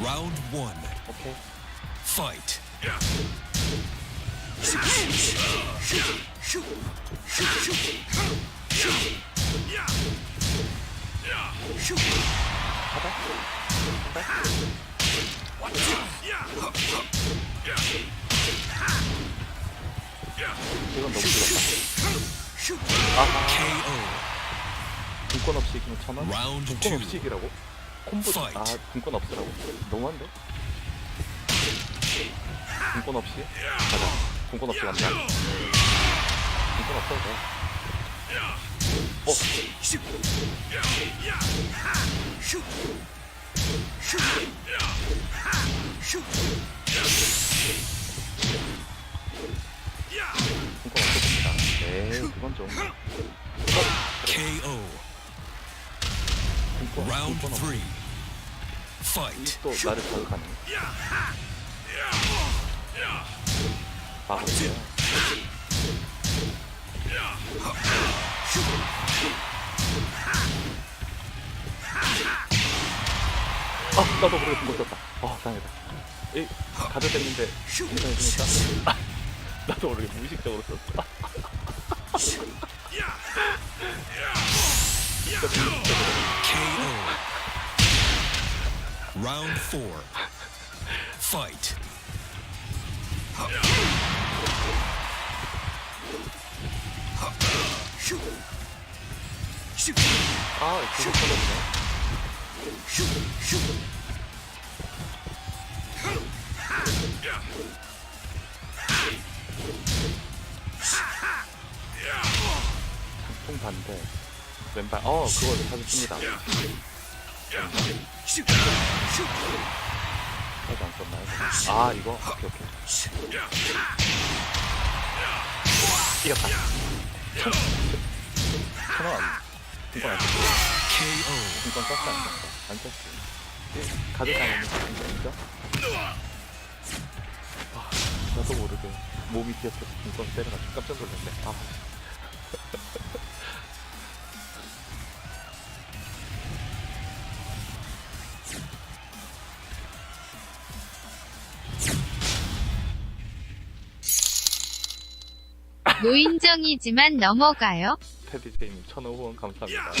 Round one. 오케이. Fight. 이건 너무 길었다. 아하. KO. 분권 없이 이기면 천 원? Round 분권 two. 없이 이기라고? 콤보 아. 분권 없으라고? 너무한데? 분권 없이? 가자. 분권 없이 간다. 분권 없어도 돼. 어? 분권 없어집니다. 에이 그건 좀. 분권, Round 분권 없이. three. Fight. 또 나를 자극하네. 바보야. 아, 나도 모르게 분거 썼다. 아, 다행이다. 이, 됐는데, 괜찮으십니까? 아, 나도 모르게 무의식적으로 썼어. 진짜 무의식적으로. KO. Round four. Fight. 아, 이거 터졌네. 통 반대. 왼발, 어, 그거 자주 씁니다. 하지 안 썼나요? 아, 이거? 오케이, 오케이. 이겼다. 천, 천 원. 이건 안 썼어. 이건 썼어, 안 썼어? 안 썼어. 당하는 거 인정? 아, 나도 모르게 몸이 뒤엎여서 중권 때려가지고 깜짝 놀랐네. 아. 노인정이지만 넘어가요. 테디제이님 천원 후원 감사합니다.